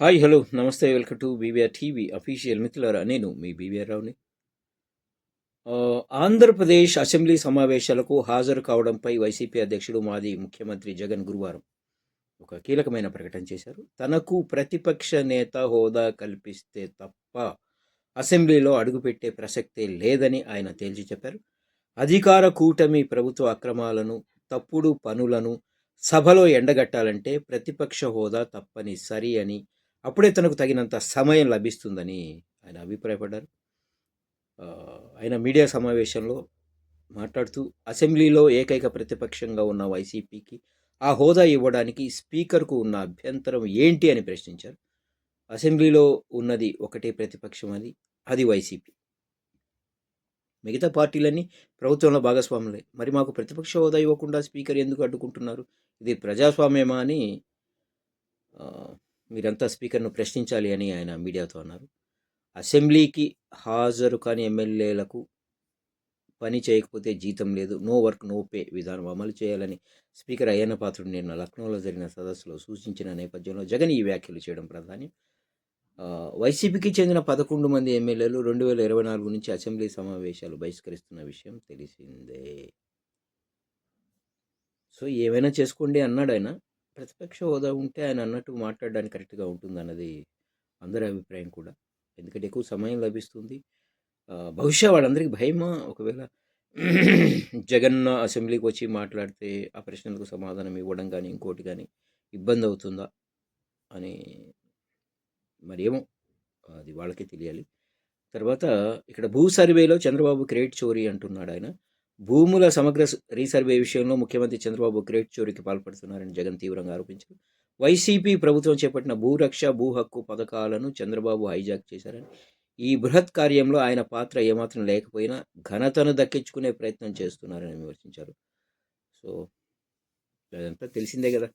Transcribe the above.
Hi hello నమస్తే welcome to BVR TV official మిత్రులారా నేను మీ బీవీఆర్ రావుని ఆంధ్రప్రదేశ్ అసెంబ్లీ సమావేశాలకు హాజరు కావడంపై వైసీపీ అధ్యక్షుడు మాజీ ముఖ్యమంత్రి జగన్ గురువారం ఒక కీలకమైన ప్రకటన చేశారు. తనకు ప్రతిపక్ష నేత హోదా కల్పిస్తే తప్ప అసెంబ్లీలో అడుగుపెట్టే ప్రసక్తే లేదని ఆయన తేల్చి చెప్పారు. అధికార కూటమి ప్రభుత్వ అక్రమాలను తప్పుడు పనులను సభలో ఎండగట్టాలంటే ప్రతిపక్ష హోదా తప్పనిసరి అని అప్పుడే తనకు తగినంత సమయం లభిస్తుందని ఆయన అభిప్రాయపడ్డారు. ఆయన మీడియా సమావేశంలో మాట్లాడుతూ అసెంబ్లీలో ఏకైక ప్రతిపక్షంగా ఉన్న వైసీపీకి ఆ హోదా ఇవ్వడానికి స్పీకర్కు ఉన్న అభ్యంతరం ఏంటి అని ప్రశ్నించారు. అసెంబ్లీలో ఉన్నది ఒకటే ప్రతిపక్షం అది అది వైసీపీ. మిగతా పార్టీలన్నీ ప్రభుత్వంలో భాగస్వాములే. మరి మాకు ప్రతిపక్ష హోదా ఇవ్వకుండా స్పీకర్ ఎందుకు అడ్డుకుంటున్నారు? ఇది ప్రజాస్వామ్యమా అని మీరంతా స్పీకర్ను ప్రశ్నించాలి అని ఆయన మీడియాతో అన్నారు. అసెంబ్లీకి హాజరు కాని ఎమ్మెల్యేలకు పని చేయకపోతే జీతం లేదు నో వర్క్ నో పే విధానం అమలు చేయాలని స్పీకర్ అయ్యన్న పాత్రుడు నిన్న లక్నోలో జరిగిన సదస్సులో సూచించిన నేపథ్యంలో జగన్ ఈ వ్యాఖ్యలు చేయడం ప్రధాని. వైసీపీకి చెందిన పదకొండు మంది ఎమ్మెల్యేలు రెండు వేల ఇరవై నాలుగు నుంచి అసెంబ్లీ సమావేశాలు బహిష్కరిస్తున్న విషయం తెలిసిందే. సో ఏమైనా చేసుకోండి అన్నాడు ఆయన ప్రతిపక్ష హోదా ఉంటే ఆయన అన్నట్టు మాట్లాడడానికి కరెక్ట్గా ఉంటుంది అన్నది అందరి అభిప్రాయం కూడా. ఎందుకంటే ఎక్కువ సమయం లభిస్తుంది. బహుశా వాళ్ళందరికీ భయమా? ఒకవేళ జగన్ అసెంబ్లీకి వచ్చి మాట్లాడితే ఆ ప్రశ్నలకు సమాధానం ఇవ్వడం కానీ ఇంకోటి కానీ ఇబ్బంది అవుతుందా? అని మరి ఏమో అది వాళ్ళకే తెలియాలి. తర్వాత ఇక్కడ భూ సర్వేలో చంద్రబాబు క్రెడిట్ చోరీ అంటున్నాడు ఆయన. భూముల సమగ్ర రీసర్వే విషయంలో ముఖ్యమంత్రి చంద్రబాబు గ్రేట్ చోరీకి పాల్పడుతున్నారని జగన్ తీవ్రంగా ఆరోపించారు. వైసీపీ ప్రభుత్వం చేపట్టిన భూరక్ష భూ హక్కు పథకాలను చంద్రబాబు హైజాక్ చేశారని ఈ బృహత్ కార్యంలో ఆయన పాత్ర ఏమాత్రం లేకపోయినా ఘనతను దక్కించుకునే ప్రయత్నం చేస్తున్నారని విమర్శించారు. సో అదంతా తెలిసిందే కదా.